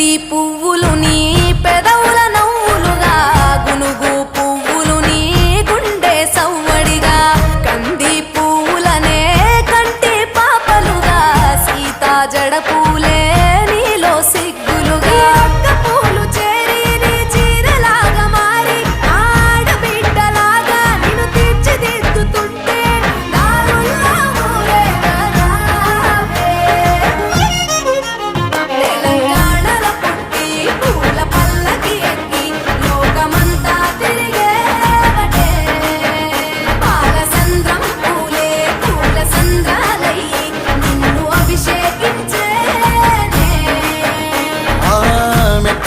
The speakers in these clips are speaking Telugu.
people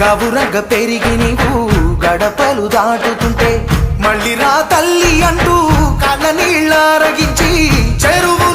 గవురగ పెరిగి నీవు గడపలు దాటుతుంటే మళ్ళీ రా తల్లి అంటూ కళ్ళ నీళ్ళారగించి చెరువు